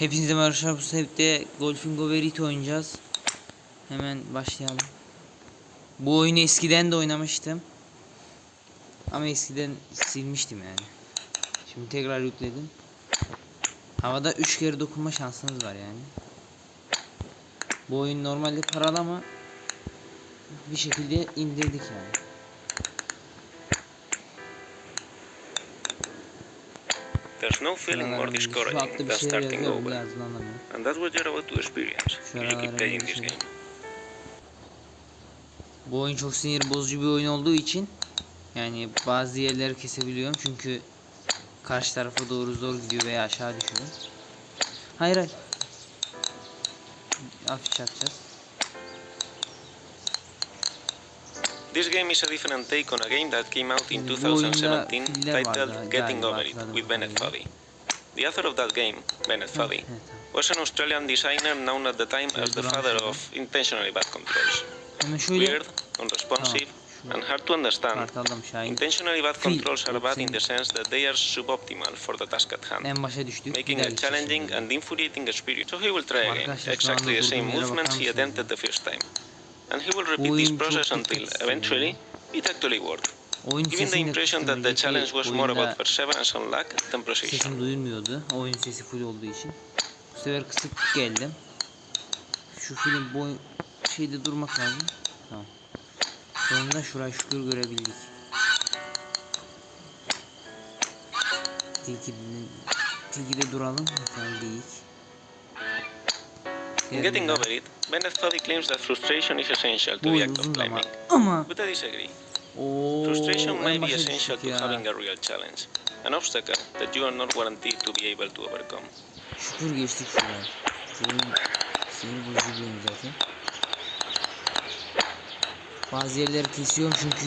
Hepinize merhaba. Bu sefer Golfing Overit oynayacağız. Hemen başlayalım. Bu oyunu eskiden de oynamıştım. Ama eskiden silmiştim yani. Şimdi tekrar yükledim. Havada 3 kere dokunma şansınız var yani. Bu oyun normalde paralı ama bir şekilde indirdik yani. There's no feeling more discouraging than şey starting over. anlamıyorum. And that's what you're about to experience if you keep playing this game. Bu oyun çok sinir bozucu bir oyun olduğu için yani bazı yerleri kesebiliyorum çünkü karşı tarafa doğru zor gidiyor veya aşağı düşüyor. Hayır hayır. Hafif çarpacağız. This game is a different take on a game that came out in Yani bu oyunda 2017 titled Getting Over It with Bennett. Foddy. The author of that game, Bennett Foddy, was an Australian designer known at the time as the father of intentionally bad controls. Weird, unresponsive, and hard to understand. Intentionally bad controls are bad in the sense that they are suboptimal for the task at hand. En başa düştük. bir making a challenging and infuriating experience. So he will try again, exactly the same movements he attempted the first time. And he will repeat this process until eventually it actually worked. Oyun Giving the impression that the challenge was more about perseverance and luck than precision. Sesim duyulmuyordu. Oyun sesi full olduğu için. Bu sefer kısık geldim. Şu film bu oyun- şeyde durmak lazım. Tamam. Sonunda şurayı şükür görebildik. Tilkide duralım. Tamam değil. In getting over it, Bennett Foddy claims that frustration is essential to the act of climbing. Ama. But I disagree. Oo, Frustration may be essential to having a real challenge, an obstacle that you are not guaranteed to be able to overcome. Şükür geçtik şuraya. Şu oyun sinir bozucu zaten. Bazı yerleri kesiyorum çünkü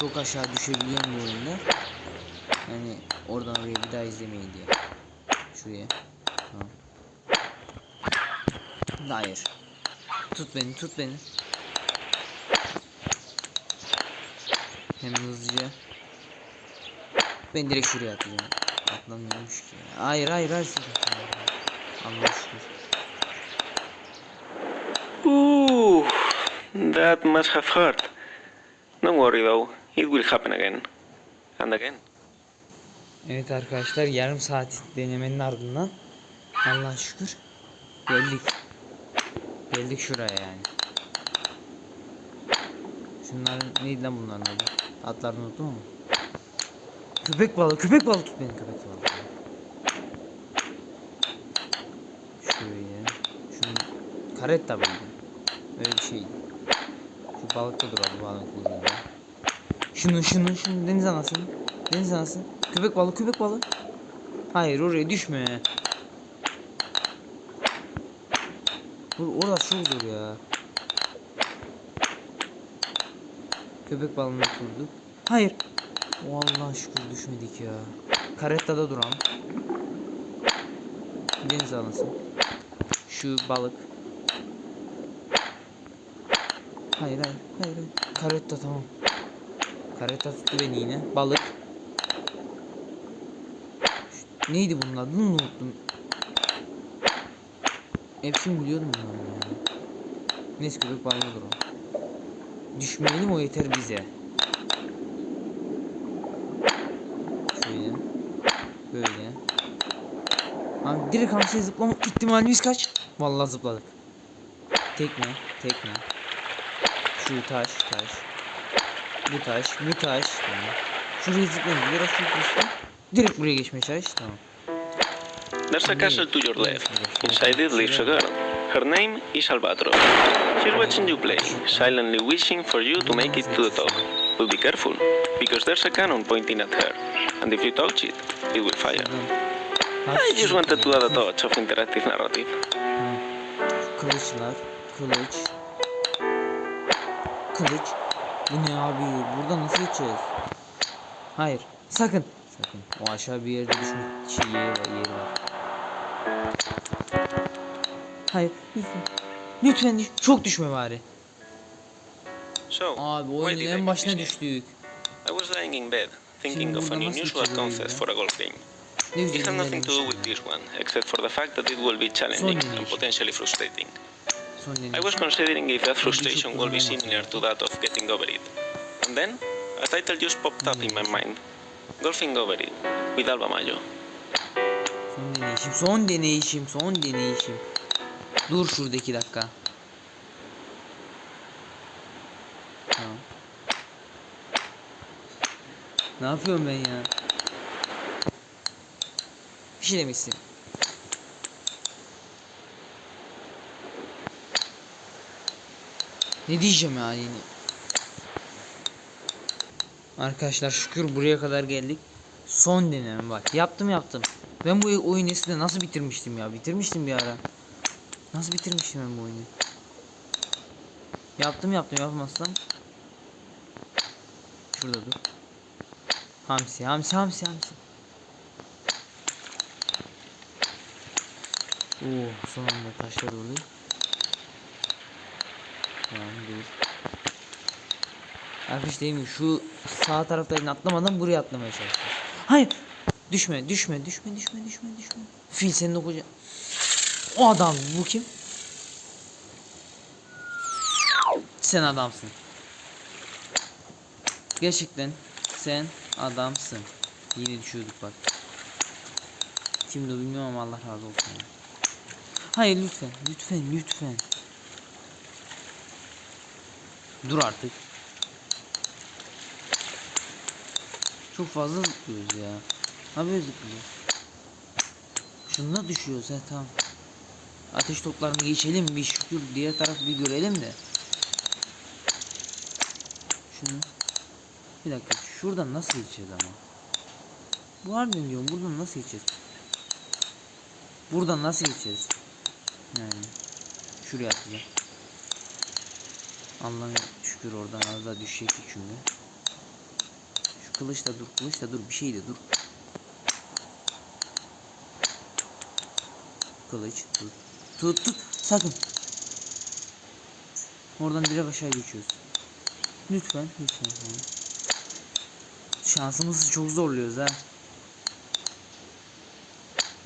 çok aşağı düşebiliyorum bu oyunda. Yani oradan oraya bir daha izlemeyin diye. Şuraya. Tamam. Hayır. Tut beni, tut beni. Hemen hızlıca. Ben direkt şuraya atacağım. Atlamıyormuş ki. Hayır, hayır, hayır. Allah şükür. Ooh, that must have hurt. Don't worry though, it will happen again. And again. Evet arkadaşlar yarım saat denemenin ardından Allah'a şükür geldik. Geldik şuraya yani. Şunların neydi lan bunların adı? Adlarını unuttum ama. Köpek balığı, köpek balığı tut beni köpek balığı. Şöyle. Şunu karetta mıydı? Öyle bir şeydi. Şu balıkta duralım balık kuyruğunda. Şunu şunu şunu deniz anası. Deniz anası. Köpek balığı köpek balığı. Hayır oraya düşme. Dur orası zor ya. Köpek balığını oturduk. Hayır. O Allah şükür düşmedik ya. Karettada duralım. Deniz anası. Şu balık. Hayır hayır hayır. hayır. Karetta tamam. Karetta tuttu beni yine. Balık. Şu- Neydi bunun adını unuttum. Hepsini biliyordum bunların ya. Neyse köpek balığı duralım. Düşmeyelim o yeter bize. Şöyle. Böyle. Abi direkt hamsiye zıplama ihtimalimiz kaç? Vallahi zıpladık. Tekne, tekne. Şu taş, taş. Bu taş, bu taş. Tamam. Şuraya zıplayın. Biraz şu. Direkt buraya geçmeye çalış. Tamam. There's a castle to your left. Inside it lives a girl. Her name is Albatros. She's watching you play, silently wishing for you to make it to the top. But be careful, because there's a cannon pointing at her, and if you touch it, it will fire. I just wanted to add a touch of interactive narrative. Tamam. Kılıçlar, kılıç. Kılıç. Bu ne abi? Burada nasıl geçeceğiz? Hayır. Sakın. Sakın. O aşağı bir yerde düşme şey yeri var. Yeri var. Hayır. Lütfen. Lütfen düş- çok düşme bari. So, Abi why oyunun I en başına düştük. I was lying in bed, thinking Şimdi of an unusual geçeceğiz concept ya? for a golf game. It has nothing to do with this one, except for the fact that it will be challenging Son and potentially frustrating. I was considering if that frustration will be similar to that of getting over it. And then, a title just popped up in my mind. Golfing Over It, with Alba Mayo. Son deneyişim. Son deneyişim. Son deneyişim. Dur şurada iki dakika. Tamam. Ne yapıyorum ben ya? Bir şey istedim. Ne diyeceğim ya yine? Arkadaşlar şükür buraya kadar geldik. Son deneme bak. Yaptım yaptım. Ben bu oyunu eskiden nasıl bitirmiştim ya? Bitirmiştim bir ara. Nasıl bitirmiştim ben bu oyunu? Yaptım yaptım yapmazsam. Şurada dur. Hamsi hamsi hamsi hamsi. Oo son anda taşlar oluyor. Tamam dur. Arkadaş değil mi? Şu sağ taraftan atlamadan buraya atlamaya çalışacağız. Hayır. Düşme, düşme, düşme, düşme, düşme, düşme. Fil senin o koca... O adam bu kim? Sen adamsın. Gerçekten sen adamsın. Yine düşüyorduk bak. Kimdi bilmiyorum ama Allah razı olsun. Hayır lütfen, lütfen, lütfen. Dur artık. Çok fazla zıplıyoruz ya. Ha böyle zıplıyoruz. Şunda düşüyoruz ha tamam. Ateş toplarını geçelim bir şükür diğer taraf bir görelim de. Şunu. Bir dakika şuradan nasıl geçeceğiz ama? Bu harbiden diyorum buradan nasıl geçeceğiz? Buradan nasıl geçeceğiz? Yani şuraya atacağım. Allah'ım şükür oradan az daha düşecektik çünkü. Şu kılıç da dur, kılıç da dur, bir şey de dur. Kılıç dur. Tut tut sakın. Oradan direkt aşağı geçiyoruz. Lütfen lütfen. Şansımızı çok zorluyoruz ha.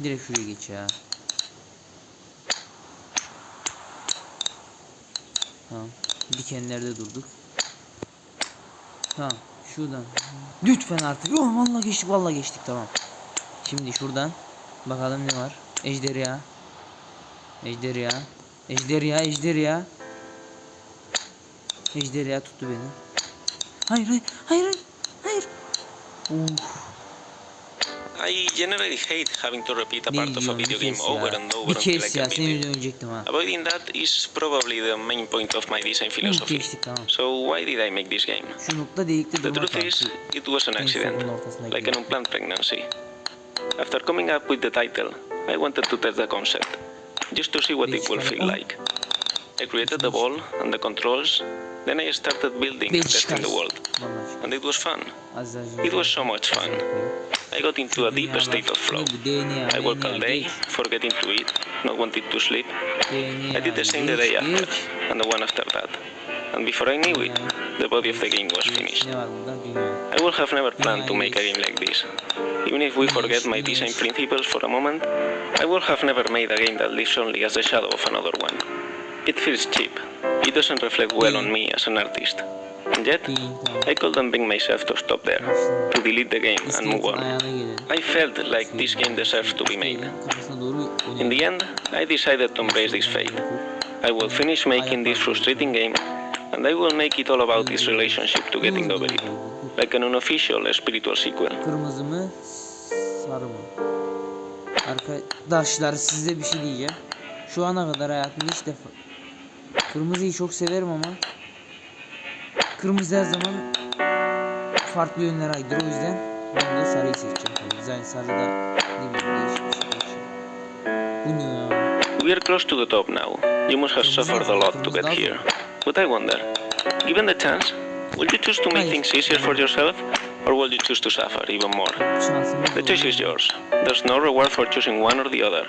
Direkt şuraya geç ya. Tamam. Dikenlerde durduk. Tamam. Şuradan. Lütfen artık. Oh vallahi geçtik vallahi geçtik tamam. Şimdi şuradan bakalım ne var. Ejderha. Ejderha. Ejderha ejderha. Ejderha tuttu beni. Hayır hayır hayır hayır. Uf. I generally hate having to repeat a part of a video game over ya. and over until I can ya. beat it. yüzünden ölecektim ha. Avoiding that is probably the main point of my design philosophy. So why did I make this game? Şu nokta delikte The truth is, it was an accident, like an unplanned pregnancy. After coming up with the title, I wanted to test the concept, just to see what it will feel like. I created the ball and the controls, then I started building and testing the world, and it was fun. It was so much fun. I got into a deep state of flow. I worked all day, forgetting to eat, not wanting to sleep. I did the same the day after, and the one after that. And before I knew it, the body of the game was finished. I would have never planned to make a game like this. Even if we forget my design principles for a moment, I would have never made a game that lives only as the shadow of another one. It feels cheap. It doesn't reflect well on me as an artist. And yet, I couldn't bring myself to stop there, to delete the game and move on. I felt like this game deserves to be made. In the end, I decided to embrace this fate. I will finish making this frustrating game, and I will make it all about this relationship to getting over it, like an unofficial spiritual sequel. Kırmızı mı? Sarı mı? Arkadaşlar size bir şey diyeceğim. Şu ana kadar hayatımda hiç defa Kırmızıyı çok severim ama Kırmızı her zaman farklı yönlere ayrılır o yüzden ben de sarıyı seçeceğim. Güzel sarı da ne bileyim değişik bir şey. Bu ne ya? We are close to the top now. You must have suffered a lot to get here. But I wonder, given the chance, will you choose to make things easier for yourself, or will you choose to suffer even more? The choice is yours. There's no reward for choosing one or the other,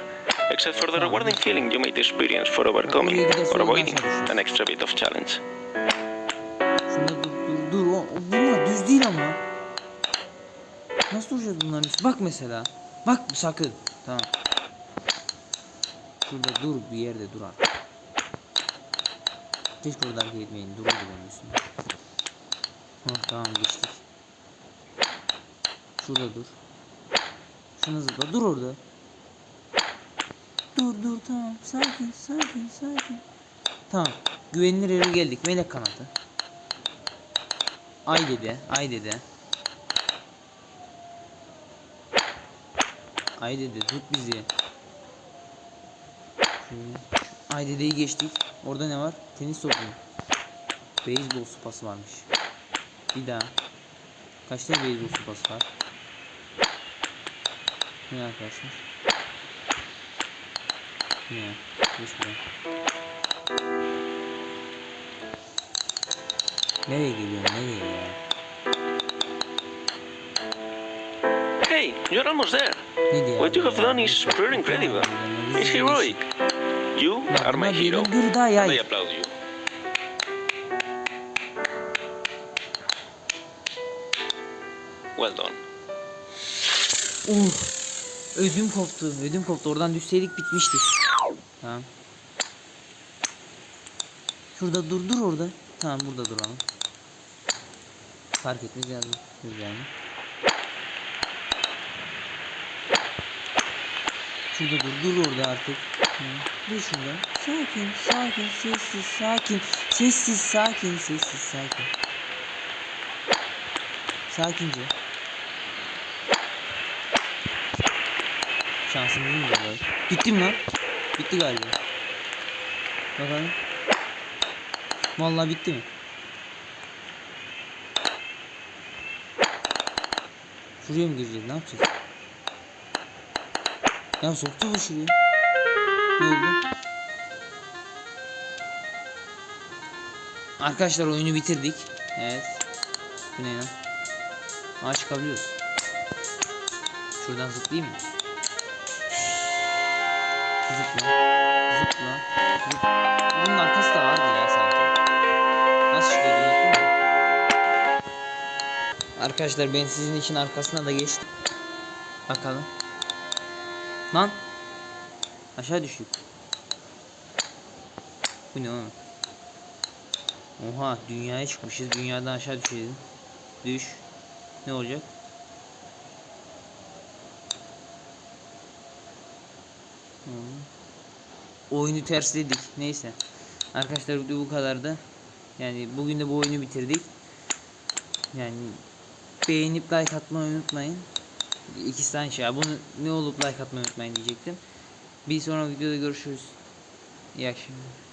except for the rewarding feeling you might experience for overcoming or avoiding an extra bit of challenge. Dur dur dur. O, o- bunlar düz değil ama. Nasıl duracağız bunların üstü? Bak mesela. Bak sakın. Tamam. Şurada dur bir yerde dur artık. Keşke orada hareket etmeyin. Dururdu benim üstümde. Hah tamam geçtik. Şurada dur. Şuna zıpla. Dur orada. Dur dur tamam. Sakin sakin sakin. Tamam. Güvenilir yere geldik. Melek kanatı. Ay dede. Ay dede. Ay dede tut bizi. Ay dedeyi geçtik. Orada ne var? Tenis topu. Beyzbol sopası varmış. Bir daha. Kaç tane beyzbol sopası var? Ne arkadaşlar? Ne? Geç buraya. Nereye geliyorsun? Nereye ya? Hey, you're almost there. What you have done is pretty incredible. It's heroic. You are my hero. Yay. I applaud you. Well done. Uf. Ödüm koptu. Ödüm koptu. Oradan düşseydik bitmiştik. Tamam. Şurada dur dur orada. Tamam burada duralım. Fark etmez yazdım. Dur yani. Şurada dur dur orada artık. Dur şurada. Sakin sakin sessiz sakin. Sessiz sakin sessiz sakin. Sakince. Şansımız mı var? Bitti mi lan? Bitti galiba. Bakalım. Vallahi bitti mi? Şuraya mı gireceğiz? Ne yapacağız? Ya soktu bu şuraya. Ne oldu? Arkadaşlar oyunu bitirdik. Evet. Bu ne lan? Aa çıkabiliyoruz. Şuradan zıplayayım mı? Zıpla. Zıpla. Zıpla. Bunun arkası da vardı ya sanki. Nasıl çıkıyordu unuttun mu? Arkadaşlar ben sizin için arkasına da geçtim. Bakalım. Lan. Aşağı düştük. Bu ne oğlum? Oha dünyaya çıkmışız. Dünyadan aşağı düşelim. Düş. Ne olacak? Hı. Oyunu tersledik. Neyse. Arkadaşlar video bu kadardı. Yani bugün de bu oyunu bitirdik. Yani beğenip like atmayı unutmayın. İkisi tane şey. Bunu ne olup like atmayı unutmayın diyecektim. Bir sonraki videoda görüşürüz. İyi akşamlar.